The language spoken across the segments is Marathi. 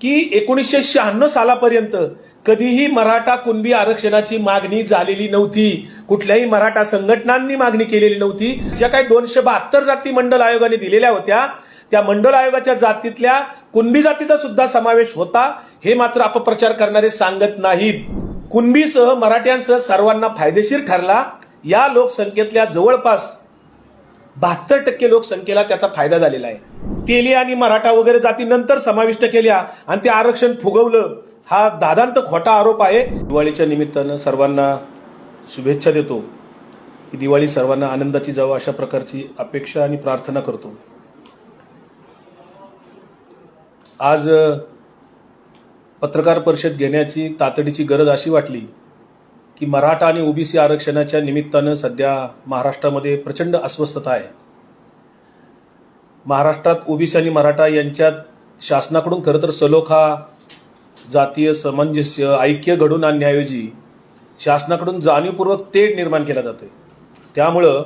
की एकोणीसशे शहाण्णव सालापर्यंत कधीही मराठा कुणबी आरक्षणाची मागणी झालेली नव्हती. कुठल्याही मराठा संघटनांनी मागणी केलेली नव्हती. ज्या काही दोनशे बहात्तर जाती मंडल आयोगाने दिलेल्या होत्या त्या मंडल आयोगाच्या जातीतल्या कुणबी जातीचा सुद्धा समावेश होता हे मात्र अपप्रचार करणारे सांगत नाहीत. कुणबीसह मराठ्यांसह सर्वांना फायदेशीर ठरला. या लोकसंख्येतल्या जवळपास बहात्तर टक्के लोकसंख्येला त्याचा फायदा झालेला आहे. तेली आणि मराठा वगैरे जाती नंतर समाविष्ट केल्या आणि ते आरक्षण फुगवलं. हा दादांत खोटा आरोप आहे. दिवाळीच्या निमित्तानं सर्वांना शुभेच्छा देतो की दिवाळी सर्वांना आनंदाची जावं अशा प्रकारची अपेक्षा आणि प्रार्थना करतो. आज पत्रकार परिषद घेण्याची तातडीची गरज अशी वाटली की मराठा आणि ओबीसी आरक्षणाच्या निमित्तानं सध्या महाराष्ट्रामध्ये प्रचंड अस्वस्थता आहे. महाराष्ट्रात ओबीसी आणि मराठा यांच्यात शासनाकडून खरं तर सलोखा जातीय सामंजस्य ऐक्य घडून आणण्याऐवजी शासनाकडून जाणीवपूर्वक तेढ निर्माण केला जातं त्यामुळं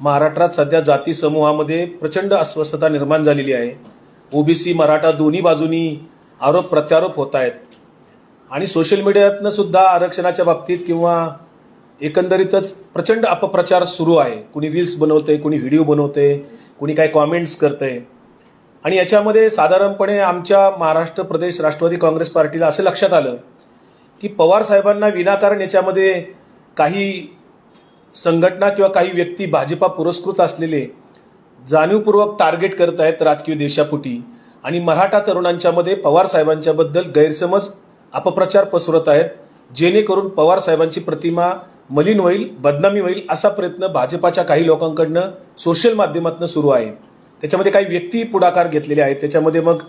महाराष्ट्रात सध्या जाती समूहामध्ये प्रचंड अस्वस्थता निर्माण झालेली आहे. ओबीसी मराठा दोन्ही बाजूनी आरोप प्रत्यारोप होत आहेत. आणि सोशल मीडियातनं सुद्धा आरक्षणाच्या बाबतीत किंवा एकंदरीतच प्रचंड अपप्रचार सुरू आहे. कुणी रील्स बनवते कुणी व्हिडिओ बनवते कुणी काय कॉमेंट्स करते. आणि याच्यामध्ये साधारणपणे आमच्या महाराष्ट्र प्रदेश राष्ट्रवादी काँग्रेस पार्टीला असं लक्षात आलं की पवार साहेबांना विनाकारण याच्यामध्ये काही संघटना किंवा काही व्यक्ती भाजपा पुरस्कृत असलेले जाणीवपूर्वक टार्गेट करत आहेत राजकीय देशापुटी. आणि मराठा तरुणांच्यामध्ये पवार साहेबांच्याबद्दल गैरसमज अपप्रचार पसरत आहेत. जेणेकरून पवार साहेबांची प्रतिमा मलिन होईल बदनामी होईल असा प्रयत्न भाजपाच्या काही लोकांकडनं सोशल माध्यमातून सुरू आहे. त्याच्यामध्ये काही व्यक्ती पुढाकार घेतलेले आहेत. त्याच्यामध्ये मग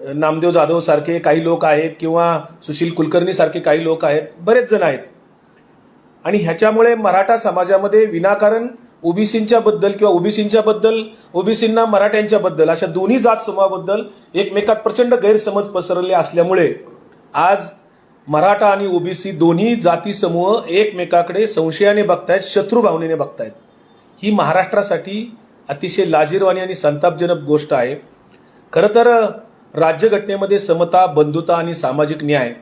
नामदेव जाधव सारखे काही लोक आहेत किंवा सुशील कुलकर्णी सारखे काही लोक आहेत. बरेच जण आहेत. आणि ह्याच्यामुळे मराठा समाजामध्ये विनाकारण ओबीसींच्या बद्दल किंवा ओबीसींच्या बद्दल ओबीसींना मराठ्यांच्या बद्दल अशा दोन्ही जात समूहाबद्दल एकमेकात प्रचंड गैरसमज पसरले असल्यामुळे आज मराठा आणि ओबीसी दोन्ही जाती समूह एकमेकाकडे संशयाने बघतायत शत्रू भावनेने बघतायत. ही महाराष्ट्रासाठी अतिशय लाजीरवाणी आणि संतापजनक गोष्ट आहे. खरं तर राज्यघटनेमध्ये समता बंधुता आणि सामाजिक न्याय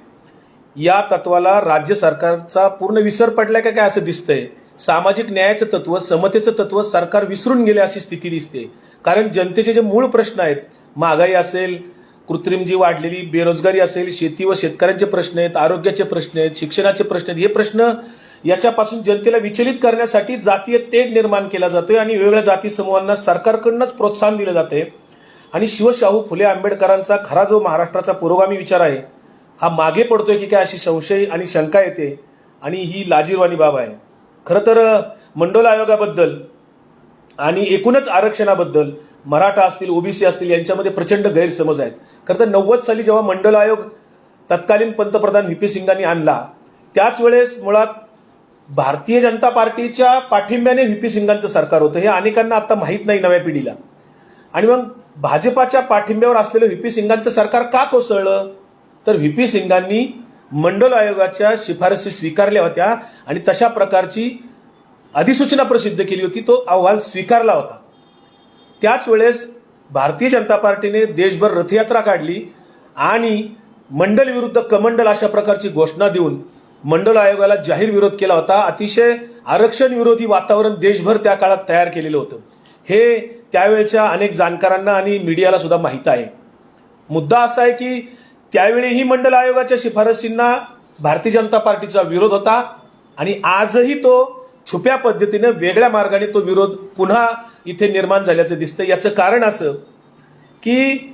या तत्वाला राज्य सरकारचा पूर्ण विसर पडलाय का काय असं दिसतंय? सामाजिक न्यायाचं तत्व समतेचं तत्व सरकार विसरून गेले अशी स्थिती दिसते. कारण जनतेचे जे मूळ प्रश्न आहेत महागाई असेल कृत्रिम जी वाढलेली बेरोजगारी असेल शेती व शेतकऱ्यांचे प्रश्न आहेत आरोग्याचे प्रश्न आहेत शिक्षणाचे प्रश्न आहेत हे प्रश्न याच्यापासून जनतेला विचलित करण्यासाठी जातीय तेढ निर्माण केला जातोय आणि वेगवेगळ्या जाती समूहांना सरकारकडूनच प्रोत्साहन दिलं जाते आणि शिवशाहू फुले आंबेडकरांचा खरा जो महाराष्ट्राचा पुरोगामी विचार आहे हा मागे पडतोय की काय अशी संशय आणि शंका येते आणि ही लाजीरवाणी बाब आहे. खरं तर मंडोला आयोगाबद्दल आणि एकूणच आरक्षणाबद्दल मराठा असतील ओबीसी असतील यांच्यामध्ये प्रचंड गैरसमज आहेत. खरं तर नव्वद साली जेव्हा मंडल आयोग तत्कालीन पंतप्रधान व्ही पी सिंगांनी आणला त्याच वेळेस मुळात भारतीय जनता पार्टीच्या पाठिंब्याने व्ही पी सिंगांचं सरकार होतं. हे अनेकांना आता माहीत नाही नव्या पिढीला. आणि मग भाजपाच्या पाठिंब्यावर असलेलं व्ही पी सिंगांचं सरकार का कोसळलं? तर व्ही पी सिंगांनी मंडल आयोगाच्या शिफारसी स्वीकारल्या होत्या आणि तशा प्रकारची अधिसूचना प्रसिद्ध केली होती. तो अहवाल स्वीकारला होता. त्याच वेळेस भारतीय जनता पार्टीने देशभर रथयात्रा काढली आणि मंडल विरुद्ध कमंडल अशा प्रकारची घोषणा देऊन मंडल आयोगाला जाहीर विरोध केला होता. अतिशय आरक्षण विरोधी वातावरण देशभर त्या काळात तयार केलेलं होतं. हे त्यावेळच्या अनेक जाणकारांना आणि मीडियाला सुद्धा माहीत आहे. मुद्दा असा आहे की त्यावेळीही मंडल आयोगाच्या शिफारसींना भारतीय जनता पार्टीचा विरोध होता आणि आजही तो छुप्या पद्धतीनं वेगळ्या मार्गाने तो विरोध पुन्हा इथे निर्माण झाल्याचं दिसतं याचं कारण असं की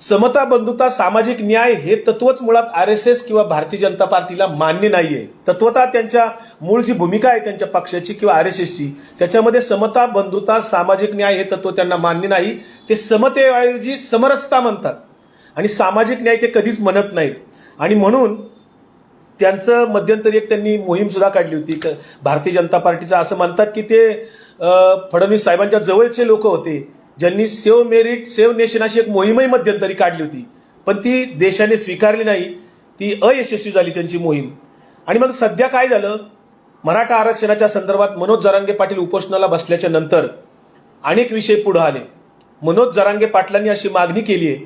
समता बंधुता सामाजिक न्याय हे तत्वच मुळात आर एस एस किंवा भारतीय जनता पार्टीला मान्य नाहीये. तत्वता त्यांच्या मूळ जी भूमिका आहे त्यांच्या पक्षाची किंवा आर एस एसची त्याच्यामध्ये समता बंधुता सामाजिक न्याय हे तत्व त्यांना मान्य नाही. ते समतेऐवजी समरसता म्हणतात. आणि सामाजिक न्याय ते कधीच म्हणत नाहीत. आणि म्हणून त्यांचं मध्यंतरी एक त्यांनी मोहीम सुद्धा काढली होती. क- भारतीय जनता पार्टीचं असं म्हणतात की ते फडणवीस साहेबांच्या जवळचे लोक होते ज्यांनी सेव मेरिट सेव नेशन अशी एक मोहीमही मध्यंतरी काढली होती. पण ती देशाने स्वीकारली नाही. ती अयशस्वी झाली त्यांची मोहीम. आणि मग सध्या काय झालं? मराठा आरक्षणाच्या संदर्भात मनोज जरांगे पाटील उपोषणाला बसल्याच्या नंतर अनेक विषय पुढे आले. मनोज जरांगे पाटलांनी अशी मागणी केली आहे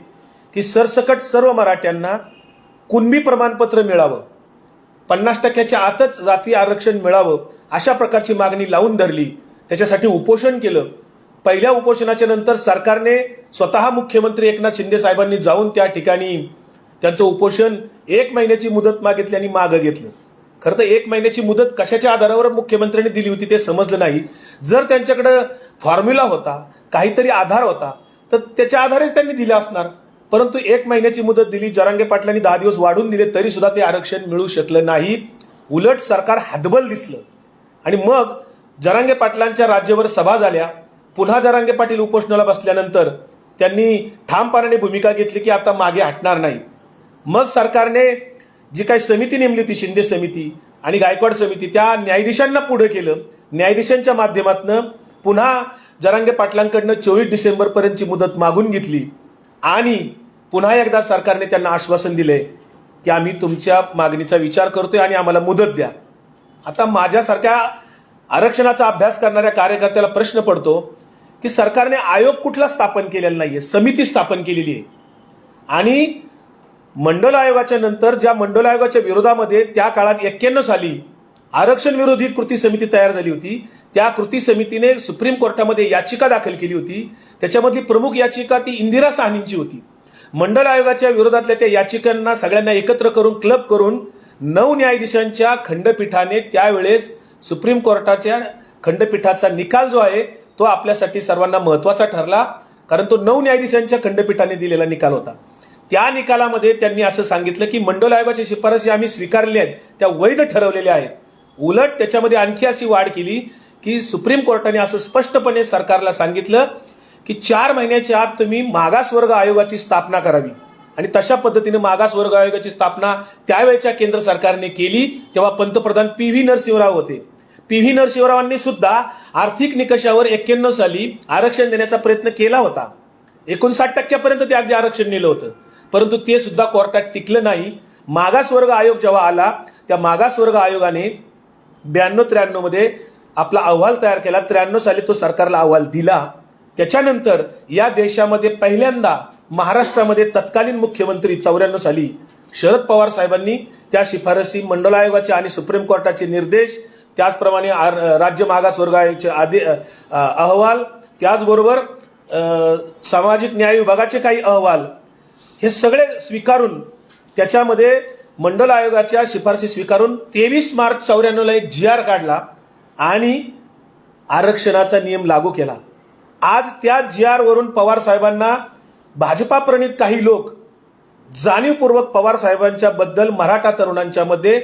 की सरसकट सर्व मराठ्यांना कुणबी प्रमाणपत्र मिळावं. पन्नास टक्क्याच्या आतच जाती आरक्षण मिळावं अशा प्रकारची मागणी लावून धरली. त्याच्यासाठी उपोषण केलं. पहिल्या उपोषणाच्या नंतर सरकारने स्वतः मुख्यमंत्री एकनाथ शिंदे साहेबांनी जाऊन त्या ठिकाणी त्यांचं उपोषण एक महिन्याची मुदत मागितली आणि मागं घेतलं. खरं तर एक महिन्याची मुदत कशाच्या आधारावर मुख्यमंत्र्यांनी दिली होती ते समजलं नाही. जर त्यांच्याकडे फॉर्म्युला होता काहीतरी आधार होता तर त्याच्या आधारेच त्यांनी दिला असणार. परंतु एक महिन्याची मुदत दिली जरांगे पाटलांनी दहा दिवस वाढून दिले तरी सुद्धा ते आरक्षण मिळू शकलं नाही. उलट सरकार हतबल दिसलं. आणि मग जरांगे पाटलांच्या राज्यावर सभा झाल्या. पुन्हा जरांगे पाटील उपोषणाला बसल्यानंतर त्यांनी ठामपणाने भूमिका घेतली की आता मागे हटणार नाही. मग सरकारने जी काही समिती नेमली होती शिंदे समिती आणि गायकवाड समिती त्या न्यायाधीशांना पुढे केलं. न्यायाधीशांच्या माध्यमातून पुन्हा जरांगे पाटलांकडनं चोवीस डिसेंबरपर्यंतची मुदत मागून घेतली. आणि पुन्हा एकदा सरकारने त्यांना आश्वासन दिले की आम्ही तुमच्या मागणीचा विचार करतोय आणि आम्हाला मुदत द्या. आता माझ्यासारख्या आरक्षणाचा अभ्यास करणाऱ्या कार्यकर्त्याला प्रश्न पडतो की सरकारने आयोग कुठला स्थापन केलेला नाहीये समिती स्थापन केलेली आहे. आणि मंडल आयोगाच्या नंतर ज्या मंडल आयोगाच्या विरोधामध्ये त्या काळात एक्क्याण्णव साली आरक्षण विरोधी कृती समिती तयार झाली होती. त्या कृती समितीने सुप्रीम कोर्टामध्ये याचिका दाखल केली होती. त्याच्यामधली प्रमुख याचिका ती इंदिरा साहनींची होती. मंडल आयोगाच्या विरोधातल्या त्या याचिकांना सगळ्यांना एकत्र करून क्लब करून नऊ न्यायाधीशांच्या खंडपीठाने त्यावेळेस सुप्रीम कोर्टाच्या खंडपीठाचा निकाल जो आहे तो आपल्यासाठी सर्वांना महत्त्वाचा ठरला. कारण तो नऊ न्यायाधीशांच्या खंडपीठाने दिलेला निकाल होता. त्या निकालामध्ये त्यांनी असं सांगितलं की मंडल आयोगाच्या शिफारसी आम्ही स्वीकारल्या आहेत. त्या वैध ठरवलेल्या आहेत. उलट त्याच्यामध्ये आणखी अशी वाढ केली की सुप्रीम कोर्टाने असं स्पष्टपणे सरकारला सांगितलं की चार महिन्याच्या आत तुम्ही मागासवर्ग आयोगाची स्थापना करावी. आणि तशा पद्धतीने मागासवर्ग आयोगाची स्थापना त्यावेळच्या केंद्र सरकारने केली तेव्हा पंतप्रधान पी व्ही नरसिंहराव होते. पी व्ही नरसिंहरावांनी सुद्धा आर्थिक निकषावर एक्क्याण्णव साली आरक्षण देण्याचा प्रयत्न केला होता. एकोणसाठ टक्क्यापर्यंत ते अगदी आरक्षण नेलं होतं. परंतु ते सुद्धा कोर्टात टिकलं नाही. मागासवर्ग आयोग जेव्हा आला त्या मागासवर्ग आयोगाने ब्याण्णव त्र्याण्णवमध्ये आपला अहवाल तयार केला. त्र्याण्णव साली तो सरकारला अहवाल दिला. त्याच्यानंतर या देशामध्ये पहिल्यांदा महाराष्ट्रामध्ये तत्कालीन मुख्यमंत्री चौऱ्याण्णव साली शरद पवार साहेबांनी त्या शिफारसी मंडल आयोगाचे आणि सुप्रीम कोर्टाचे निर्देश त्याचप्रमाणे आर- राज्य मागासवर्ग आयोगाचे आदे अहवाल त्याचबरोबर सामाजिक न्याय विभागाचे काही अहवाल हे सगळे स्वीकारून त्याच्यामध्ये मंडल आयोगाच्या शिफारशी स्वीकारून तेवीस मार्च चौऱ्याण्णवला एक जी आर काढला आणि आरक्षणाचा नियम लागू केला. आज त्या जी आरवरून पवार साहेबांना भाजपा प्रणित काही लोक जाणीवपूर्वक पवार साहेबांच्या बद्दल मराठा तरुणांच्या मध्ये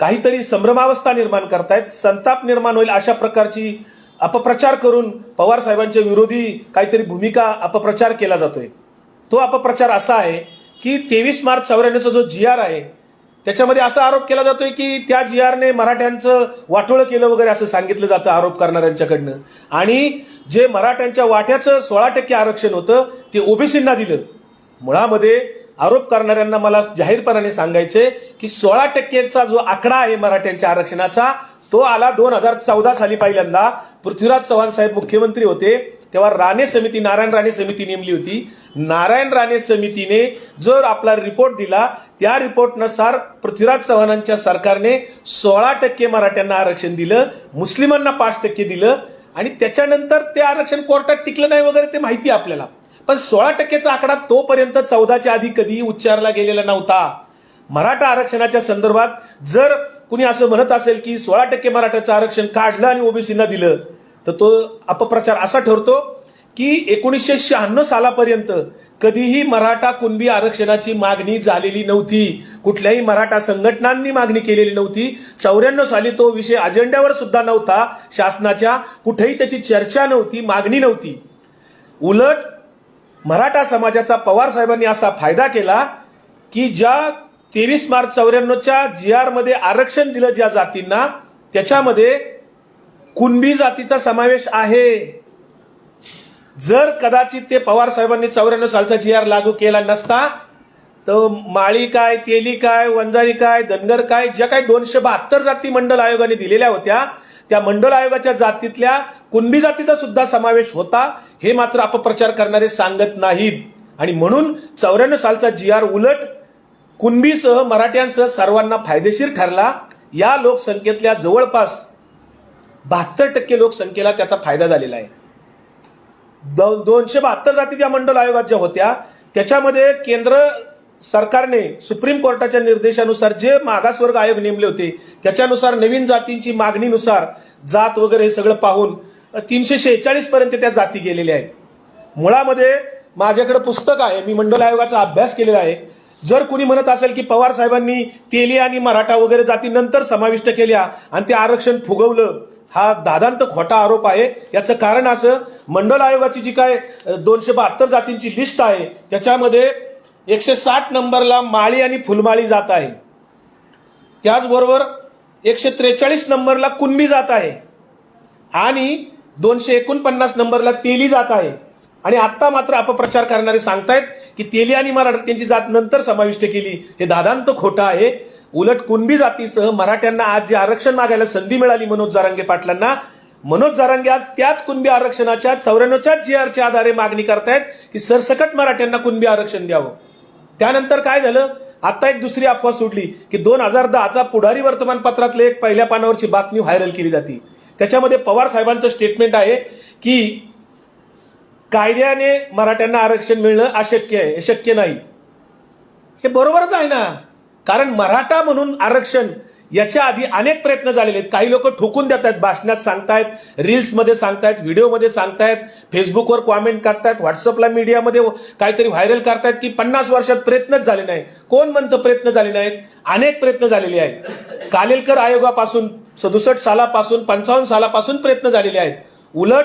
काहीतरी संभ्रमावस्था निर्माण करतायत संताप निर्माण होईल अशा प्रकारची अपप्रचार करून पवार साहेबांच्या विरोधी काहीतरी भूमिका अपप्रचार केला जातोय. तो अपप्रचार असा आहे की तेवीस मार्च चौऱ्याण्णवचा जो जी आर आहे त्याच्यामध्ये असा आरोप केला जातोय की त्या जी आरने मराठ्यांचं वाटोळं केलं वगैरे असं सांगितलं जातं आरोप करणाऱ्यांच्याकडनं. आणि जे मराठ्यांच्या वाट्याचं सोळा टक्के आरक्षण होतं ते ओबीसींना दिलं. मुळामध्ये आरोप करणाऱ्यांना मला जाहीरपणाने सांगायचे की सोळा टक्केचा जो आकडा आहे मराठ्यांच्या आरक्षणाचा तो आला दोन हजार चौदा साली पहिल्यांदा. पृथ्वीराज चव्हाण साहेब मुख्यमंत्री होते. तेव्हा राणे समिती नारायण राणे समिती नेमली होती. नारायण राणे समितीने जर आपला रिपोर्ट दिला त्या रिपोर्टनुसार पृथ्वीराज चव्हाणांच्या सरकारने सोळा टक्के मराठ्यांना आरक्षण दिलं मुस्लिमांना पाच टक्के दिलं आणि त्याच्यानंतर ते आरक्षण कोर्टात टिकलं नाही वगैरे ते माहिती आहे आपल्याला. पण सोळा टक्केचा आकडा तोपर्यंत चौदाच्या आधी कधीही उच्चारला गेलेला नव्हता. मराठा आरक्षणाच्या संदर्भात जर कुणी असं म्हणत असेल की सोळा टक्के मराठाचं आरक्षण काढलं आणि ओबीसींना दिलं तर तो अपप्रचार असा ठरतो की एकोणीसशे शहाण्णव सालापर्यंत कधीही मराठा कुणबी आरक्षणाची मागणी झालेली नव्हती. कुठल्याही मराठा संघटनांनी मागणी केलेली नव्हती. चौऱ्याण्णव साली तो विषय अजेंड्यावर सुद्धा नव्हता. शासनाच्या कुठेही त्याची चर्चा नव्हती मागणी नव्हती. उलट मराठा समाजाचा पवार साहेबांनी असा फायदा केला की ज्या तेवीस मार्च चौऱ्याण्णवच्या जी आरमध्ये आरक्षण दिलं ज्या जातींना त्याच्यामध्ये कुणबी जातीचा समावेश आहे. जर कदाचित ते पवार साहेबांनी चौऱ्याण्णव सालचा जी आर लागू केला नसता तर माळी काय तेली काय वंजारी काय धनगर काय ज्या काही दोनशे बहात्तर जाती मंडल आयोगाने दिलेल्या होत्या त्या मंडल आयोगाच्या जातीतल्या कुणबी जातीचा सुद्धा समावेश होता हे मात्र अपप्रचार करणारे सांगत नाहीत. आणि म्हणून चौऱ्याण्णव सालचा जी आर उलट कुणबीसह मराठ्यांसह सर्वांना फायदेशीर ठरला. या लोकसंख्येतल्या जवळपास बहात्तर टक्के लोकसंख्येला त्याचा फायदा झालेला आहे. दो- दोनशे बहात्तर जाती त्या मंडल आयोगात ज्या होत्या. त्याच्यामध्ये केंद्र सरकारने सुप्रीम कोर्टाच्या निर्देशानुसार जे मागासवर्ग आयोग नेमले होते त्याच्यानुसार नवीन जातींची मागणीनुसार जात वगैरे हे सगळं पाहून तीनशे शेहेचाळीस पर्यंत त्या जाती गेलेल्या आहेत. मुळामध्ये माझ्याकडे पुस्तक आहे मी मंडल आयोगाचा अभ्यास केलेला आहे. जर कुणी म्हणत असेल की पवार साहेबांनी तेली आणि मराठा वगैरे जाती नंतर समाविष्ट केल्या आणि ते आरक्षण फुगवलं हा दादांत खोटा आरोप आहे. याचं कारण असं मंडल आयोगाची जी काय दोनशे बहात्तर जातींची लिस्ट आहे त्याच्यामध्ये एकशे साठ नंबरला माळी आणि फुलमाळी जात आहे. त्याचबरोबर एकशे त्रेचाळीस नंबरला कुणबी जात आहे. आणि दोनशे एकोणपन्नास नंबरला तेली जात आहे. आणि आत्ता मात्र अपप्रचार करणारे सांगतायत की तेली आणि मराठ्यांची जात नंतर समाविष्ट केली. हे दादांत खोटं आहे. उलट कुणबी जातीसह मराठ्यांना आज जे आरक्षण मागायला संधी मिळाली मनोज जारांगे पाटलांना मनोज जारांगे आज त्याच कुणबी आरक्षणाच्या चौऱ्याण्णवच्या जी आरच्या आधारे मागणी करतायत की सरसकट मराठ्यांना कुणबी आरक्षण द्यावं. त्यानंतर काय झालं? आता एक दुसरी अफवा सुटली की दोन हजार दहाचा पुढारी वर्तमानपत्रातले एक पहिल्या पानावरची बातमी व्हायरल केली जाते. त्याच्यामध्ये पवार साहेबांचं स्टेटमेंट आहे की कायद्याने मराठ्यांना आरक्षण मिळणं अशक्य आहे शक्य नाही. हे बरोबरच आहे ना? कारण मराठा म्हणून आरक्षण याच्या आधी अनेक प्रयत्न झालेले आहेत. काही लोक ठोकून देत आहेत भाषणात सांगतायत रील्समध्ये सांगतायत व्हिडिओमध्ये सांगतायत फेसबुकवर कॉमेंट करतायत व्हॉट्सअपला मीडियामध्ये काहीतरी व्हायरल करतायत की पन्नास वर्षात प्रयत्नच झाले नाही कोण म्हणतं प्रयत्न झाले नाहीत? अनेक प्रयत्न झालेले आहेत. कालेलकर आयोगापासून सदुसष्ट सालापासून पंचावन्न सालापासून प्रयत्न झालेले आहेत. उलट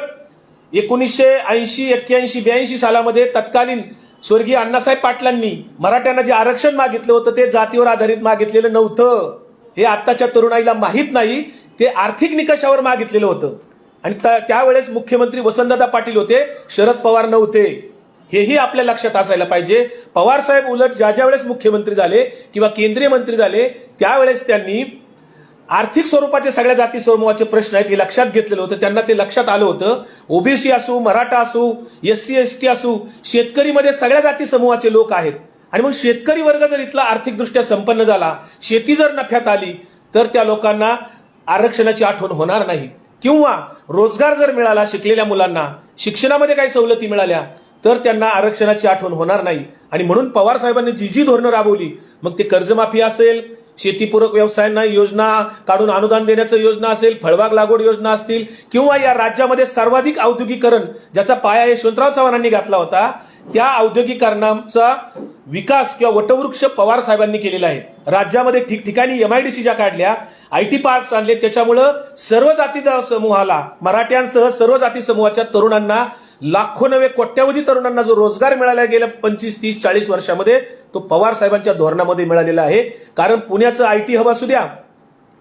एकोणीसशे ऐंशी एक्क्याऐंशी ब्याऐंशी सालामध्ये तत्कालीन स्वर्गीय अण्णासाहेब पाटलांनी मराठ्यांना जे आरक्षण मागितलं होतं ते जातीवर आधारित मागितलेलं नव्हतं. हे आत्ताच्या तरुणाईला माहीत नाही ते आर्थिक निकषावर मागितलेलं होतं. आणि त्या- त्यावेळेस मुख्यमंत्री वसंतदादा पाटील होते शरद पवार नव्हते. हेही आपल्या लक्षात असायला पाहिजे. पवार साहेब उलट ज्या ज्या वेळेस मुख्यमंत्री झाले किंवा केंद्रीय मंत्री झाले त्यावेळेस त्यांनी आर्थिक स्वरूपाचे सगळ्या जाती समूहाचे प्रश्न आहेत हे लक्षात घेतलेलं होतं. त्यांना ते लक्षात आलं होतं. ओबीसी असू मराठा असू एस सी एस टी असू शेतकरीमध्ये सगळ्या जाती समूहाचे लोक आहेत. आणि मग शेतकरी वर्ग जर इथला आर्थिकदृष्ट्या संपन्न झाला शेती जर नफ्यात आली तर त्या लोकांना आरक्षणाची आठवण होणार नाही. किंवा रोजगार जर मिळाला शिकलेल्या मुलांना शिक्षणामध्ये काही सवलती मिळाल्या तर त्यांना आरक्षणाची आठवण होणार नाही. आणि म्हणून पवार साहेबांनी जी जी धोरणं राबवली मग ते कर्जमाफी असेल शेतीपूरक व्यवसायांना योजना काढून अनुदान देण्याचं योजना असेल फळबाग लागवड योजना असतील किंवा या राज्यामध्ये सर्वाधिक औद्योगिकरण ज्याचा पाया यशवंतराव चव्हाणांनी घातला होता त्या औद्योगिकरणाचा विकास किंवा वटवृक्ष पवार साहेबांनी केलेला आहे. राज्यामध्ये ठिकठिकाणी एमआयडीसी ज्या काढल्या आय टी पार्क्स आणले त्याच्यामुळं सर्व जाती समूहाला मराठ्यांसह सर्व जाती समूहाच्या तरुणांना लाखो नव्हे कोट्यावधी तरुणांना जो रोजगार मिळाला गेल्या पंचवीस तीस चाळीस वर्षामध्ये तो पवार साहेबांच्या धोरणामध्ये मिळालेला आहे. कारण पुण्याचं आय टी हब असू द्या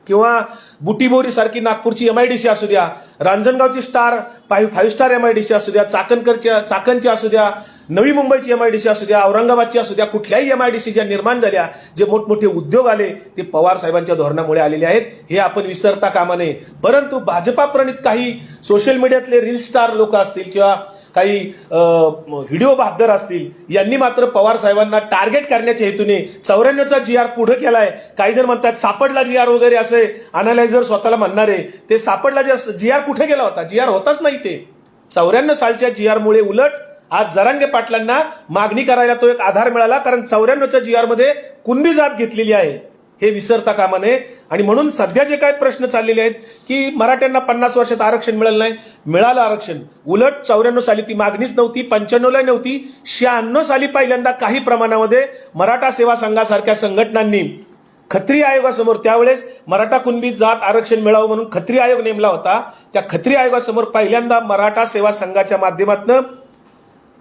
किंवा बुटीबोरी सारखी नागपूरची एमआयडीसी असू द्या रांजणगावची स्टार फाईव्ह स्टार एमआयडीसी असू द्या चाकणकरच्या चाकणची असू द्या नवी मुंबईची एमआयडीसी असू द्या औरंगाबादची असू द्या कुठल्याही एमआयडीसी ज्या निर्माण झाल्या जे मोठमोठे उद्योग आले ते पवार साहेबांच्या धोरणामुळे आलेले आहेत. हे आपण विसरता कामा नये. परंतु भाजपा प्रणित काही सोशल मीडियातले रील स्टार लोक असतील किंवा काही व्हिडिओ बहादर असतील यांनी मात्र पवार साहेबांना टार्गेट करण्याच्या हेतूने चौऱ्याण्णवचा जी आर पुढे केलाय. काही जण म्हणतात सापडला जी आर वगैरे असे अनालायझर स्वतःला म्हणणारे ते सापडला जी आर कुठे गेला होता? जी आर होताच नाही ते. चौऱ्याण्णव सालच्या जी आर मुळे उलट आज जरांगे पाटलांना मागणी करायला तो एक आधार मिळाला कारण चौऱ्याण्णवच्या जी आरमध्ये कुणबी जात घेतलेली आहे. हे विसरता कामा नये. आणि म्हणून सध्या जे काही प्रश्न चाललेले आहेत की मराठ्यांना पन्नास वर्षात आरक्षण मिळालं नाही मिळालं आरक्षण. उलट चौऱ्याण्णव साली ती मागणीच नव्हती पंच्याण्णवला नव्हती शहाण्णव साली पहिल्यांदा काही प्रमाणामध्ये मराठा सेवा संघासारख्या संघटनांनी खत्री आयोगासमोर त्यावेळेस मराठा कुणबी जात आरक्षण मिळावं म्हणून खत्री आयोग नेमला होता. त्या खत्री आयोगासमोर पहिल्यांदा मराठा सेवा संघाच्या माध्यमातून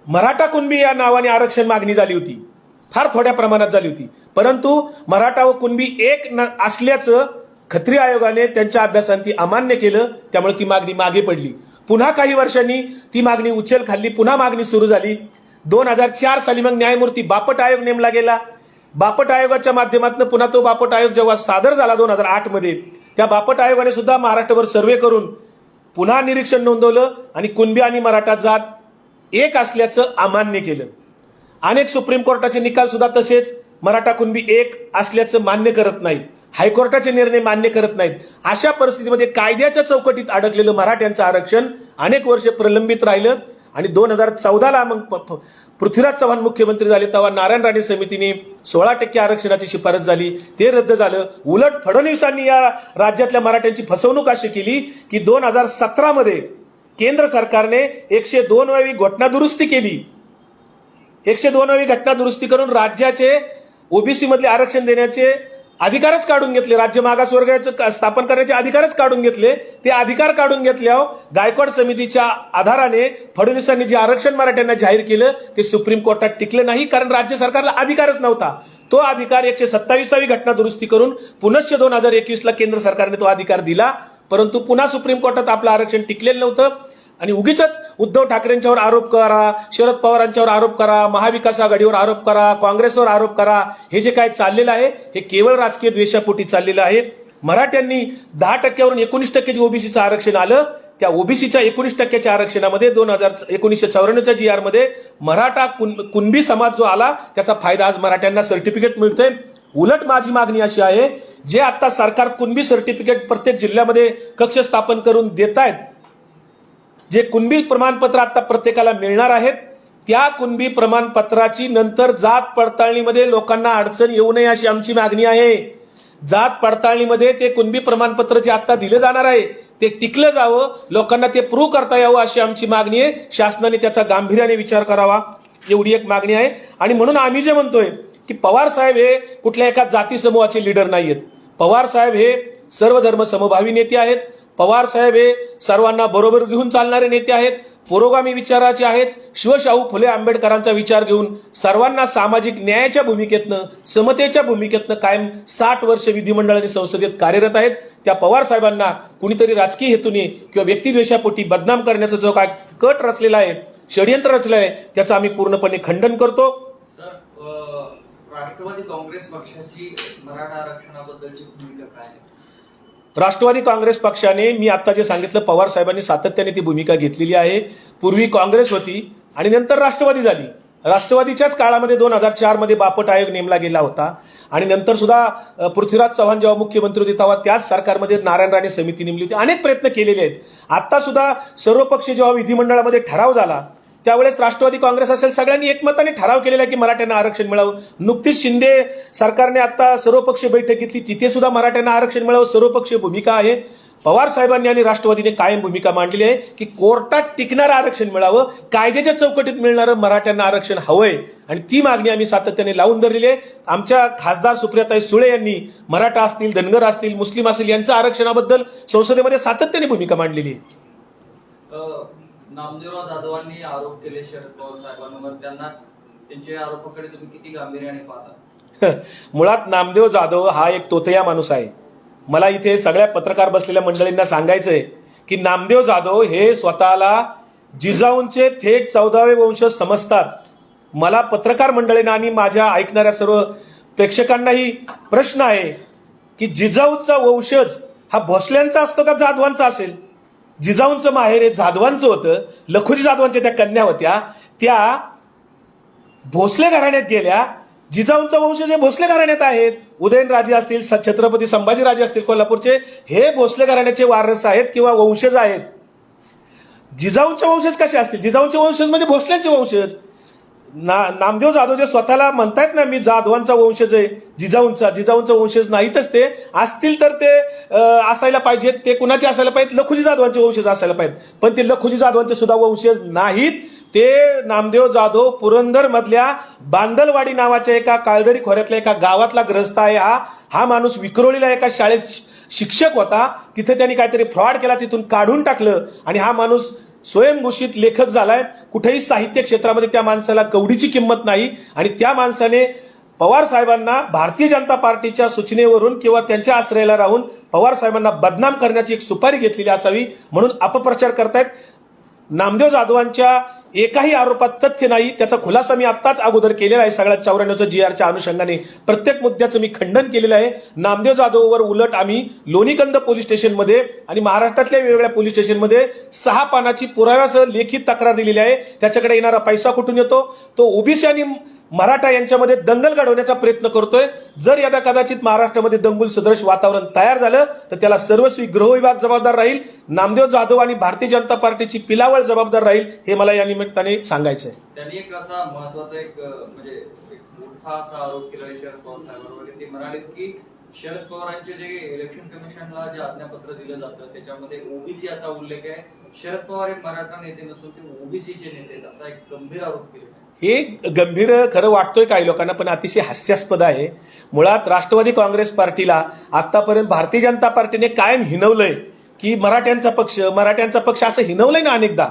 मराठा कुणबी या नावाने आरक्षण मागणी झाली होती. फार थोड्या प्रमाणात झाली होती. परंतु मराठा व कुणबी एक न- असल्याचं खत्री आयोगाने त्यांच्या अभ्यासांती अमान्य केलं त्यामुळे ती मागणी मागे पडली. पुन्हा काही वर्षांनी ती मागणी उचल खाल्ली पुन्हा मागणी सुरू झाली. दोन हजार चार साली मग न्यायमूर्ती बापट आयोग नेमला गेला. बापट आयोगाच्या माध्यमातून पुन्हा तो बापट आयोग जेव्हा सादर झाला दोन हजार आठमध्ये त्या बापट आयोगाने सुद्धा महाराष्ट्रभर सर्वे करून पुन्हा निरीक्षण नोंदवलं आणि कुणबी आणि मराठा जात एक असल्याचं अमान्य केलं. अनेक सुप्रीम कोर्टाचे निकाल सुद्धा तसेच मराठा कुणबी एक असल्याचं मान्य करत नाहीत. हायकोर्टाचे निर्णय मान्य करत नाहीत. अशा परिस्थितीमध्ये कायद्याच्या चौकटीत अडकलेलं मराठ्यांचं आरक्षण अनेक वर्ष प्रलंबित राहिलं आणि दोन हजार चौदाला मग प- प- पृथ्वीराज चव्हाण मुख्यमंत्री झाले तेव्हा नारायण राणे समितीने सोळा टक्के आरक्षणाची शिफारस झाली. ते रद्द झालं. उलट फडणवीसांनी या राज्यातल्या मराठ्यांची फसवणूक अशी केली की दोन हजार सतरामध्ये केंद्र सरकारने एकशे दोन वेळी घटना दुरुस्ती केली. एकशे दोनवी घटना दुरुस्ती करून राज्याचे ओबीसी मधले आरक्षण देण्याचे अधिकारच काढून घेतले राज्य मागासवर्गाचं का- स्थापन करण्याचे अधिकारच काढून घेतले. ते अधिकार काढून घेतल्यावर गायकवाड समितीच्या आधाराने फडणवीसांनी जे आरक्षण मराठ्यांना जाहीर केलं ते सुप्रीम कोर्टात टिकलं नाही कारण राज्य सरकारला अधिकारच नव्हता. तो अधिकार एकशे सत्तावीसावी घटना दुरुस्ती करून पुनश्च दोन हजार एकवीसला केंद्र सरकारने तो अधिकार दिला. परंतु पुन्हा सुप्रीम कोर्टात आपलं आरक्षण टिकलेलं नव्हतं. आणि उगीच उद्धव ठाकरेंच्यावर आरोप करा शरद पवारांच्यावर आरोप करा महाविकास आघाडीवर आरोप करा काँग्रेसवर आरोप करा हे जे काय चाललेलं आहे हे केवळ राजकीय द्वेषापोटी चाललेलं आहे. मराठ्यांनी दहा टक्क्यावरून एकोणीस टक्के जे ओबीसीचं आरक्षण आलं त्या ओबीसीच्या एकोणीस टक्क्याच्या आरक्षणामध्ये दोन हजार एकोणीसशे चौऱ्याण्णवच्या जी आरमध्ये मराठा कुण- कुणबी समाज जो आला त्याचा फायदा आज मराठ्यांना सर्टिफिकेट मिळतंय. उलट माझी मागणी अशी आहे जे आता सरकार कुणबी सर्टिफिकेट प्रत्येक जिल्ह्यामध्ये कक्ष स्थापन करून देत आहेत जे कुणबी प्रमाणपत्र आता प्रत्येकाला मिळणार आहेत त्या कुणबी प्रमाणपत्राची नंतर जात पडताळणीमध्ये लोकांना अडचण येऊ नये अशी आमची मागणी आहे. जात पडताळणीमध्ये ते कुणबी प्रमाणपत्र जे आता दिलं जाणार आहे ते टिकलं जावं लोकांना ते प्रूव्ह करता यावं अशी आमची मागणी आहे. शासनाने त्याचा गांभीर्याने विचार करावा एवढी एक मागणी आहे. आणि म्हणून आम्ही जे म्हणतोय की पवार साहेब हे कुठल्या एका जाती समूहाचे लीडर नाहीयेत. पवार साहेब हे सर्व धर्म समभावी नेते आहेत. पवार साहेब हे सर्वांना बरोबर घेऊन चालणारे नेते आहेत पुरोगामी विचाराचे आहेत. शिवशाहू फुले आंबेडकरांचा विचार घेऊन सर्वांना सामाजिक न्यायाच्या भूमिकेतनं समतेच्या भूमिकेतनं कायम साठ वर्ष विधिमंडळ आणि संसदेत कार्यरत आहेत. त्या पवार साहेबांना कुणीतरी राजकीय हेतूने किंवा व्यक्तिद्वेषापोटी बदनाम करण्याचा जो काय कट रचलेला आहे षडयंत्र रचलं आहे त्याचं आम्ही पूर्णपणे खंडन करतो. राष्ट्रवादी काँग्रेस पक्षाची मराठा आरक्षणाबद्दलची भूमिका काय आहे? राष्ट्रवादी काँग्रेस पक्षाने मी आता जे सांगितलं पवार साहेबांनी सातत्याने ती भूमिका घेतलेली आहे. पूर्वी काँग्रेस होती आणि नंतर राष्ट्रवादी झाली. राष्ट्रवादीच्याच काळामध्ये दोन हजार चारमध्ये बापट आयोग नेमला गेला होता. आणि नंतर सुद्धा पृथ्वीराज चव्हाण जेव्हा मुख्यमंत्री होते तेव्हा त्याच सरकारमध्ये नारायण राणे समिती नेमली होती. अनेक प्रयत्न केलेले आहेत. आता सुद्धा सर्व पक्ष जेव्हा विधिमंडळामध्ये ठराव झाला त्यावेळेस राष्ट्रवादी काँग्रेस असेल सगळ्यांनी एकमताने ठराव केलेला आहे की मराठ्यांना आरक्षण मिळावं. नुकतीच शिंदे सरकारने आता सर्वपक्षीय बैठक घेतली तिथे सुद्धा मराठ्यांना आरक्षण मिळावं सर्वपक्षीय भूमिका आहे. पवार साहेबांनी आणि राष्ट्रवादीने कायम भूमिका मांडलेली आहे की कोर्टात टिकणारं आरक्षण मिळावं कायद्याच्या चौकटीत मिळणारं मराठ्यांना आरक्षण हवंय. आणि ती मागणी आम्ही सातत्याने लावून धरलेली आहे. आमच्या खासदार सुप्रियाताई सुळे यांनी मराठा असतील धनगर असतील मुस्लिम असतील यांच्या आरक्षणाबद्दल संसदेमध्ये सातत्याने भूमिका मांडलेली आहे. नामदेवराव जाधवांनी आरोप केले शरद पवार साहेबांवर. त्यांना त्यांच्या आरोपाकडे तुम्ही किती गांभीर्याने पाहता? मुळात नामदेव जाधव हा एक तोतया माणूस आहे. मला इथे सगळ्या पत्रकार बसलेल्या मंडळींना सांगायचंय की नामदेव जाधव हे स्वतःला जिजाऊंचे थेट चौदावे वंश समजतात. मला पत्रकार मंडळींना आणि माझ्या ऐकणाऱ्या सर्व प्रेक्षकांनाही प्रश्न आहे की जिजाऊचा वंशज हा भोसल्यांचा असतो का जाधवांचा असेल? जिजाऊंचं माहेर हे जाधवांचं होतं लखुजी जाधवांच्या त्या कन्या होत्या त्या भोसले घराण्यात गेल्या. जिजाऊंचा वंश जे भोसले घराण्यात आहेत उदयनराजे असतील छत्रपती संभाजीराजे असतील कोल्हापूरचे हे भोसले घराण्याचे वारस आहेत किंवा वंशज आहेत. जिजाऊंचे वंशज कसे असतील? जिजाऊंचे वंशज म्हणजे भोसल्यांचे वंशज. ना नामदेव जाधव जे स्वतःला म्हणतायत ना मी जाधवांचा वंशज आहे जिजाऊंचा जिजाऊंचा वंशज नाहीतच ते. असतील तर ते असायला पाहिजेत. ते कुणाचे असायला पाहिजेत? लखुजी जाधवांचे वंशज असायला पाहिजेत. पण ते लखुजी जाधवांचे सुद्धा वंशज नाहीत. ते नामदेव जाधव पुरंदर मधल्या बांदलवाडी नावाच्या एका काळदरी खोऱ्यातल्या एका गावातला ग्रस्त आहे हा. हा माणूस विक्रोळीला एका शाळेत शिक्षक होता. तिथे त्यांनी काहीतरी फ्रॉड केला तिथून काढून टाकलं. आणि हा माणूस स्वयंघोषित लेखक झालाय. कुठेही साहित्य क्षेत्रामध्ये त्या माणसाला कवडीची किंमत नाही. आणि त्या माणसाने पवार साहेबांना भारतीय जनता पार्टीच्या सूचनेवरून किंवा त्यांच्या आश्रयाला राहून पवार साहेबांना बदनाम करण्याची एक सुपारी घेतलेली असावी म्हणून अपप्रचार करतायत. नामदेव जाधवांच्या एकाही आरोपात तथ्य नाही त्याचा खुलासा मी आत्ताच अगोदर केलेला आहे. सगळ्या चौऱ्याण्णवच्या जी आरच्या अनुषंगाने प्रत्येक मुद्द्याचं मी खंडन केलेलं आहे. नामदेव जाधववर उलट आम्ही लोणीकंद पोलीस स्टेशनमध्ये आणि महाराष्ट्रातल्या वेगवेगळ्या पोलीस स्टेशनमध्ये सहा पानाची पुराव्यासह लेखी तक्रार दिलेली आहे. त्याच्याकडे येणारा पैसा कुठून येतो? तो ओबीसी आणि मराठा यांच्यामध्ये दंगल घडवण्याचा प्रयत्न करतोय. जर यदा कदाचित महाराष्ट्रामध्ये दंगल सदृश वातावरण तयार झालं तर त्याला सर्वस्वी गृह विभाग जबाबदार राहील. नामदेव जाधव आणि भारतीय जनता पार्टीची पिलावळ जबाबदार राहील हे मला या निमित्ताने सांगायचं आहे त्यांनी एक असा महत्त्वाचा एक म्हणजे मोठा असा आरोप केला शरद पवार साहेबांवर. म्हणजे ते म्हणाले की शरद पवारांचे जे इलेक्शन कमिशनला जे आज्ञापत्र दिलं जातं त्याच्यामध्ये ओबीसी असा उल्लेख आहे. शरद पवार हे मराठा नेते नसून ते ओबीसीचे नेते असा एक गंभीर आरोप केला हे गंभीर खरं वाटतोय काही लोकांना पण अतिशय हास्यास्पद आहे. मुळात राष्ट्रवादी काँग्रेस पार्टीला आतापर्यंत भारतीय जनता पार्टीने कायम हिनवलंय की मराठ्यांचा पक्ष मराठ्यांचा पक्ष असं हिनवलंय ना अनेकदा.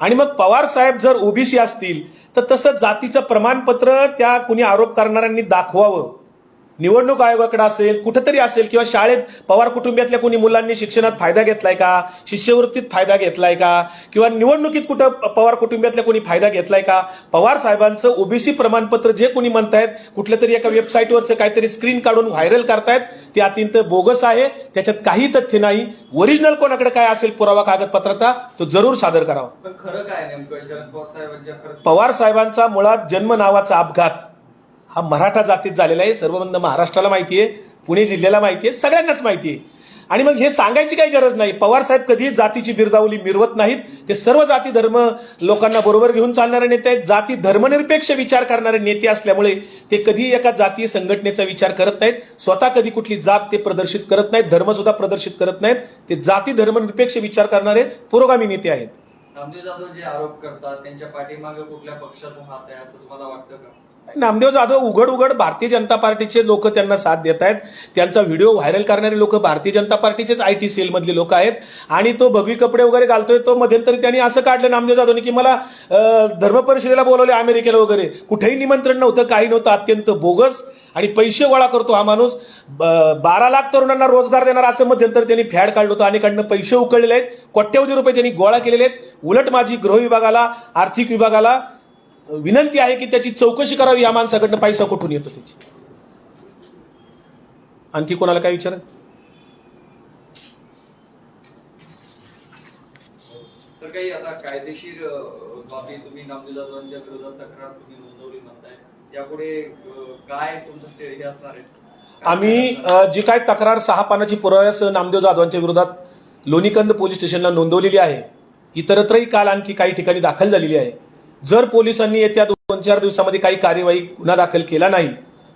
आणि मग पवार साहेब जर ओबीसी असतील तर तसं जातीचं प्रमाणपत्र त्या कुणी आरोप करणाऱ्यांनी दाखवावं. निवडणूक आयोगाकडे असेल कुठंतरी असेल किंवा शाळेत पवार कुटुंबियातल्या कोणी मुलांनी शिक्षणात फायदा घेतलाय का? शिष्यवृत्तीत फायदा घेतलाय का? किंवा निवडणुकीत कुठं पवार कुटुंबियातल्या कोणी फायदा घेतलाय का? पवार साहेबांचं ओबीसी प्रमाणपत्र जे कोणी म्हणतायत कुठल्या तरी एका वेबसाईटवरचं काहीतरी स्क्रीन काढून व्हायरल करतायत ते अत्यंत बोगस आहे. त्याच्यात काही तथ्य नाही. ओरिजिनल कोणाकडे काय असेल पुरावा कागदपत्राचा तो जरूर सादर करावा. खरं काय पवार साहेबांचा मुळात जन्म नावाचा अपघात. हा मराठा जातीत झालेला आहे. सर्वबंद महाराष्ट्राला माहिती आहे पुणे जिल्ह्याला माहिती आहे सगळ्यांनाच माहिती आहे आणि मग हे सांगायची काही गरज नाही. पवार साहेब कधीही जातीची बिरदावली मिरवत नाहीत. ते सर्व जाती धर्म लोकांना बरोबर घेऊन चालणारे नेते आहेत. जाती धर्मनिरपेक्ष विचार करणारे नेते असल्यामुळे ते कधी एका जातीय संघटनेचा विचार करत नाहीत. स्वतः कधी कुठली जात ते प्रदर्शित करत नाहीत. धर्म सुद्धा प्रदर्शित करत नाहीत. ते जाती धर्मनिरपेक्ष विचार करणारे पुरोगामी नेते आहेत. रामदेव जाधव जे आरोप करतात त्यांच्या पाठीमागे कुठल्या पक्षाचा हात आहे असं तुम्हाला वाटतं का? नामदेव जाधव उघड उघड भारतीय जनता पार्टीचे लोक त्यांना साथ देत आहेत. त्यांचा व्हिडिओ व्हायरल करणारे लोक भारतीय जनता पार्टीचेच आय टी सेलमधले लोक आहेत. आणि तो भगवी कपडे वगैरे घालतोय तो मध्यंतरी त्यांनी असं काढलं नामदेव जाधवने की मला धर्म परिषदेला बोलवले अमेरिकेला वगैरे. कुठेही निमंत्रण नव्हतं काही नव्हतं अत्यंत बोगस आणि पैसे गोळा करतो हा माणूस. ब- बारा लाख तरुणांना रोजगार देणार असं मध्यंतरी त्यांनी फॅड काढलं होतं. अनेकांना पैसे उकळलेले आहेत. कोट्यवधी रुपये त्यांनी गोळा केलेले आहेत. उलट माझी गृह विभागाला आर्थिक विभागाला विनंती आहे की त्याची चौकशी करावी या माणसाकडनं. पैसा कुठून येतो त्याची? आणखी कोणाला काय विचार तर काही आता कायदेशीर अं, बाबी तुम्ही नामदेव जाधवांच्या विरोधात तक्रार तुम्ही नोंदवली म्हणताय. यापुढे अं, काय तुमचं स्टे असणार आहे? काय आम्ही जी काय तक्रार सहा पानाची पुराव्यासह नामदेव जाधवांच्या विरोधात लोणीकंद पोलीस स्टेशनला नोंदवलेली आहे. इतरत्रही काल आणखी काही ठिकाणी दाखल झालेली आहे. जर पोलिसांनी येत्या दोन चार दिवसामध्ये काही कार्यवाही गुन्हा दाखल केला नाही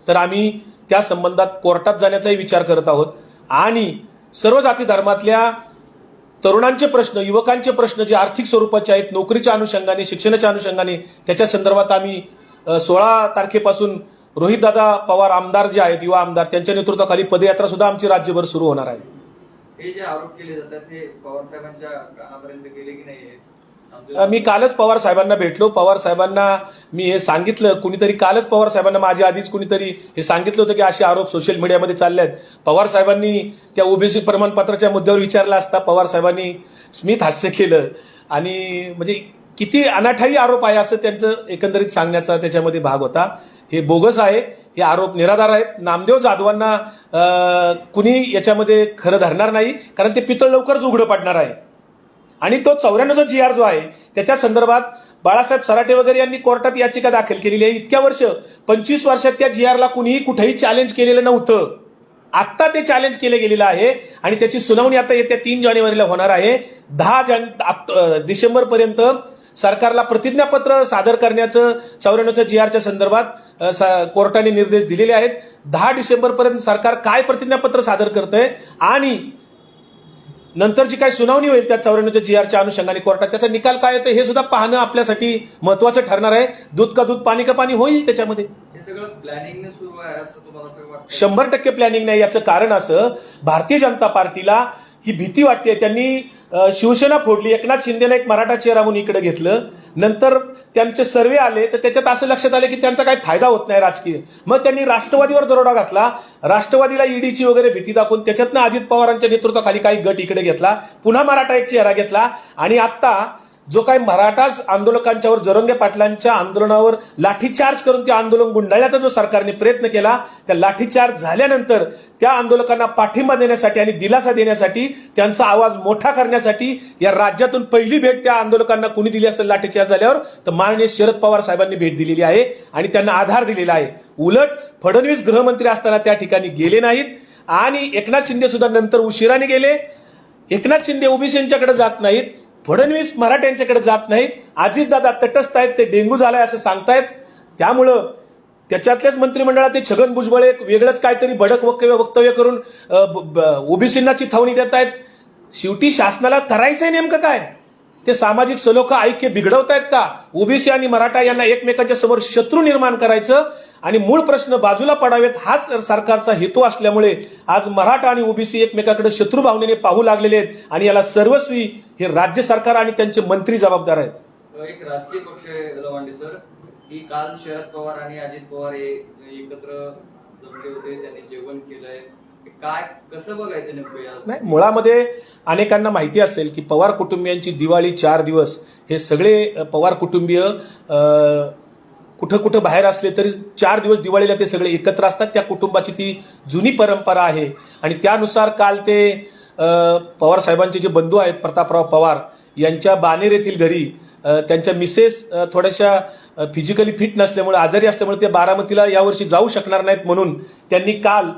तर आम्ही त्या संबंधात कोर्टात जाण्याचाही विचार करत आहोत. आणि सर्व जाती धर्मातल्या तरुणांचे प्रश्न युवकांचे प्रश्न जे आर्थिक स्वरूपाचे आहेत नोकरीच्या अनुषंगाने शिक्षणाच्या अनुषंगाने त्याच्या संदर्भात आम्ही सोळा तारखेपासून रोहितदादा पवार आमदार जे आहेत युवा आमदार त्यांच्या नेतृत्वाखाली पदयात्रा सुद्धा आमची राज्यभर सुरू होणार आहे. हे जे आरोप केले जातात हे पवार साहेबांच्या कानापर्यंत गेले की नाही? मी कालच पवार साहेबांना भेटलो. पवार साहेबांना मी हे सांगितलं. कुणीतरी कालच पवार साहेबांना माझ्या आधीच कुणीतरी हे सांगितलं होतं की असे आरोप सोशल मीडियामध्ये चालले आहेत पवार साहेबांनी त्या ओबीसी प्रमाणपत्राच्या मुद्द्यावर विचारला असता. पवार साहेबांनी स्मित हास्य केलं. आणि म्हणजे किती अनाठाई आरोप आहे असं त्यांचं एकंदरीत सांगण्याचा त्याच्यामध्ये भाग होता. हे बोगस आहे. हे आरोप निराधार आहेत. नामदेव जाधवांना कुणी याच्यामध्ये खरं धरणार नाही. कारण ते पितळ लवकरच उघडं पडणार आहे. आणि तो चौऱ्याण्णवचा जी आर जो आहे त्याच्या संदर्भात बाळासाहेब सराटे वगैरे यांनी कोर्टात याचिका दाखल केलेली आहे. इतक्या वर्ष पंचवीस वर्षात त्या जी आरला कुणीही कुठेही चॅलेंज केलेलं नव्हतं. आत्ता ते चॅलेंज केलं गेलेलं आहे आणि त्याची सुनावणी आता येत्या तीन जानेवारीला होणार आहे. दहा जान डिसेंबर पर्यंत सरकारला प्रतिज्ञापत्र सादर करण्याचं चौऱ्याण्णवच्या जी आरच्या संदर्भात सा- कोर्टाने निर्देश दिलेले आहेत. दहा डिसेंबर पर्यंत सरकार काय प्रतिज्ञापत्र सादर करतंय आणि नंतर जी काही सुनावणी होईल त्या चौऱ्याण्णवच्या जी आरच्या अनुषंगाने कोर्टात? त्याचा निकाल काय येतो हे सुद्धा पाहणं आपल्यासाठी महत्वाचं ठरणार आहे. दूध का दूध पाणी का पाणी होईल त्याच्यामध्ये? हे शंभर टक्के प्लॅनिंग नाही याचं कारण असं भारतीय जनता पार्टीला ही भीती वाटते. त्यांनी शिवसेना फोडली. एकनाथ शिंदेला एक मराठा चेहरा म्हणून इकडे घेतलं. नंतर त्यांचे सर्वे आले. तर त्याच्यात असं लक्षात आलं की त्यांचा काही फायदा होत नाही राजकीय. मग त्यांनी राष्ट्रवादीवर दरोडा घातला. राष्ट्रवादीला ईडीची वगैरे भीती दाखवून त्याच्यातनं अजित पवारांच्या नेतृत्वाखाली काही गट इकडे घेतला. पुन्हा मराठा एक चेहरा घेतला. आणि आता जो काही मराठा आंदोलकांच्यावर जरंगे पाटलांच्या आंदोलनावर लाठीचार्ज करून ते आंदोलन गुंडाळण्याचा जो सरकारने प्रयत्न केला त्या लाठीचार्ज झाल्यानंतर त्या आंदोलकांना पाठिंबा देण्यासाठी आणि दिलासा देण्यासाठी त्यांचा आवाज मोठा करण्यासाठी या राज्यातून पहिली भेट त्या आंदोलकांना कुणी दिली असेल लाठीचार्ज झाल्यावर तर माननीय शरद पवार साहेबांनी भेट दिलेली आहे आणि त्यांना आधार दिलेला आहे. उलट फडणवीस गृहमंत्री असताना त्या ठिकाणी गेले नाहीत आणि एकनाथ शिंदे सुद्धा नंतर उशिराने गेले. एकनाथ शिंदे ओबीसींच्याकडे जात नाहीत. फडणवीस मराठ्यांच्याकडे जात नाहीत. अजितदादा तटस्थ आहेत ते डेंगू झालाय असं सांगतायत. त्यामुळं त्याच्यातल्याच मंत्रिमंडळात ते छगन भुजबळ एक वेगळंच काहीतरी भडक वक्तव्य वक्तव्य करून ओबीसींना चिथावणी देत आहेत शेवटी शासनाला करायचंय नेमकं काय? ते सामाजिक सलोखा ऐक्य बिघडवतायत का? ओबीसी आणि मराठा यांना एकमेकांच्या समोर शत्रू निर्माण करायचं? आणि मूळ प्रश्न बाजूला पडावेत हाच सरकारचा हेतू असल्यामुळे आज मराठा आणि ओबीसी एकमेकाकडे शत्रू भावनेने पाहू लागलेले आहेत आणि याला सर्वस्वी हे राज्य सरकार आणि त्यांचे मंत्री जबाबदार आहेत. एक राजकीय पक्ष लवांडे सर की काल शरद पवार आणि अजित पवार हे एकत्र जमले होते त्यांनी जेवण केलंय. काय कसं बघायचं नेमकं नाही मुळामध्ये अनेकांना माहिती असेल की पवार कुटुंबियांची दिवाळी चार दिवस हे सगळे पवार कुटुंबीय कुठं कुठं बाहेर असले तरी चार दिवस दिवाळीला ते सगळे एकत्र असतात. त्या कुटुंबाची ती जुनी परंपरा आहे. आणि त्यानुसार काल ते पवार साहेबांचे जे बंधू आहेत प्रतापराव पवार यांच्या बानेर येथील घरी त्यांच्या मिसेस थोड्याशा फिजिकली फिट नसल्यामुळे आजारी असल्यामुळे ते बारामतीला यावर्षी जाऊ शकणार नाहीत म्हणून त्यांनी काल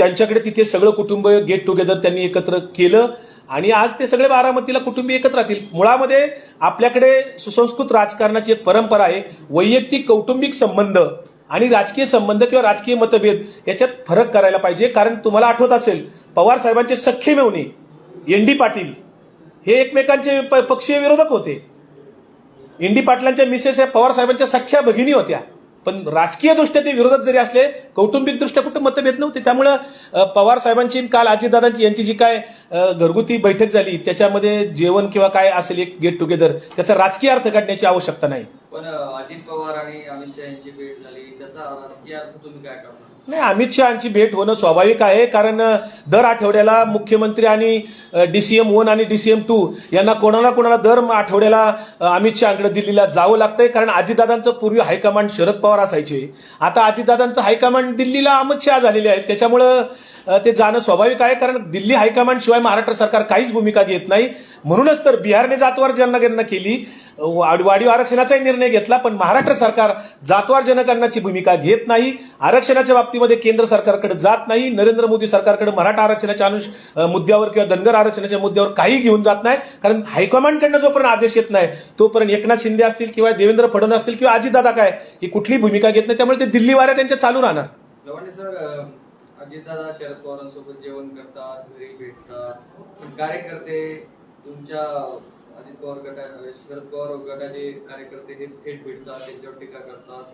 त्यांच्याकडे तिथे सगळं कुटुंब गेट टुगेदर त्यांनी एकत्र केलं. आणि आज ते सगळे बारामतीला कुटुंबीय एकत्र राहतील. मुळामध्ये आपल्याकडे सुसंस्कृत राजकारणाची एक परंपरा आहे. वैयक्तिक कौटुंबिक संबंध आणि राजकीय संबंध किंवा राजकीय मतभेद याच्यात फरक करायला पाहिजे. कारण तुम्हाला आठवत असेल पवार साहेबांचे सख्खे मेवणे एन डी पाटील हे एकमेकांचे प- पक्षीय विरोधक होते. इंडी पाटलांच्या मिसेस या पवार साहेबांच्या सख्ख्या भगिनी होत्या. पण राजकीय दृष्ट्या ते विरोधक जरी असले कौटुंबिक दृष्ट्या कुठं मतभेद नव्हते. त्यामुळं पवार साहेबांची काल अजितदादांची यांची जी काय घरगुती बैठक झाली त्याच्यामध्ये जेवण किंवा काय असेल एक गेट टुगेदर त्याचा राजकीय अर्थ काढण्याची आवश्यकता नाही. पण अजित पवार आणि अमित शहा यांची भेट झाली त्याचा राजकीय अर्थ तुम्ही काय करता नाही अमित शहाची भेट होणं स्वाभाविक आहे कारण दर आठवड्याला मुख्यमंत्री आणि डी सी एम वन आणि डी सी एम टू यांना कोणाला कोणाला दर आठवड्याला अमित शहाकडे दिल्लीला जावं लागतंय कारण अजितदादांचं पूर्वी हायकमांड शरद पवार असायचे. आता अजितदादांचं हायकमांड दिल्लीला अमित शहा झालेले आहेत. त्याच्यामुळं ते जाणं स्वाभाविक आहे कारण दिल्ली हायकमांड शिवाय महाराष्ट्र सरकार काहीच भूमिका घेत नाही. म्हणूनच तर बिहारने जातवार जनगणना केली. वाढीव आरक्षणाचाही निर्णय घेतला पण महाराष्ट्र सरकार जातवार जनगणनाची भूमिका घेत नाही. आरक्षणाच्या बाबतीमध्ये केंद्र सरकारकडे जात नाही. नरेंद्र मोदी सरकारकडे मराठा आरक्षणाच्या अनुष मुद्द्यावर किंवा धनगर आरक्षणाच्या मुद्द्यावर काही घेऊन जात नाही. कारण हायकमांडकडनं जोपर्यंत आदेश येत नाही तोपर्यंत एकनाथ शिंदे असतील किंवा देवेंद्र फडणवीस असतील किंवा अजितदादा काय ही कुठली भूमिका घेत नाही. त्यामुळे ते दिल्ली वाऱ्या त्यांच्या चालू राहणार. सर अजितदादा शरद पवारांसोबत जेवण करतात घरी भेटतात. पण कार्यकर्ते तुमच्या अजित पवार गटा शरद पवार गटाचे कार्यकर्ते हे थेट भेटतात त्यांच्यावर टीका करतात.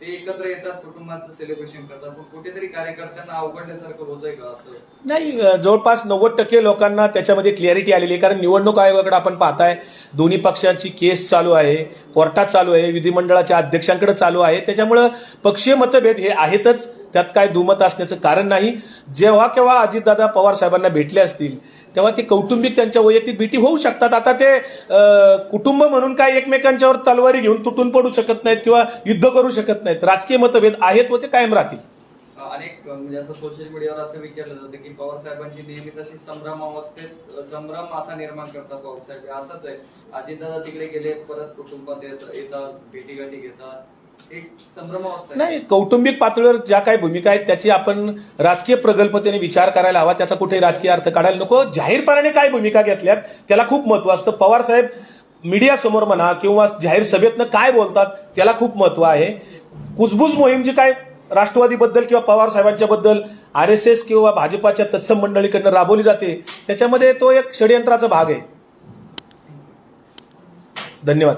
ते एकत्र येतात कुटुंबाचं सेलिब्रेशन करतात. पण कुठेतरी कार्यकर्त्यांना अवघडल्यासारखं होतंय का असं? नाही जवळपास नव्वद टक्के लोकांना त्याच्यामध्ये क्लिअरिटी आलेली आहे. कारण निवडणूक आयोगाकडे आपण पाहताय दोन्ही पक्षांची केस चालू आहे कोर्टात चालू आहे विधिमंडळाच्या अध्यक्षांकडे चालू आहे. त्याच्यामुळं पक्षीय मतभेद हे आहेतच. त्यात काय दुमत असण्याचं कारण नाही. जेव्हा केव्हा अजितदादा पवार साहेबांना भेटले असतील तेव्हा ते कौटुंबिक त्यांच्या वैयक्तिक भेटी होऊ शकतात. आता ते कुटुंब म्हणून काय एकमेकांच्यावर तलवारी घेऊन तुटून पडू शकत नाहीत किंवा युद्ध करू शकत नाहीत. राजकीय मतभेद आहेत व ते कायम राहतील. अनेक म्हणजे असं सोशल मीडियावर असं विचारलं जातं की पवार साहेबांची नेहमी तशी संभ्रम अवस्थेत संभ्रम असा निर्माण करतात पवार साहेब. असंच आहे. अजितदादा तिकडे गेले परत कुटुंबात येत- येतात भेटीगाठी घेतात. नाही कौटुंबिक पातळीवर ज्या काही भूमिका आहेत त्याची आपण राजकीय प्रगल्भतेने विचार करायला हवा त्याचा कुठेही राजकीय अर्थ काढायला नको. जाहीरपणाने काय भूमिका घेतल्यात त्याला खूप महत्त्व असतं. पवार साहेब मीडिया समोर म्हणा किंवा जाहीर सभेतनं काय बोलतात त्याला खूप महत्त्व आहे. कुजबुज मोहीम जी काय राष्ट्रवादीबद्दल किंवा पवार साहेबांच्या बद्दल आर एस एस किंवा भाजपाच्या तत्सम मंडळीकडनं राबवली जाते त्याच्यामध्ये तो एक षडयंत्राचा भाग आहे. धन्यवाद.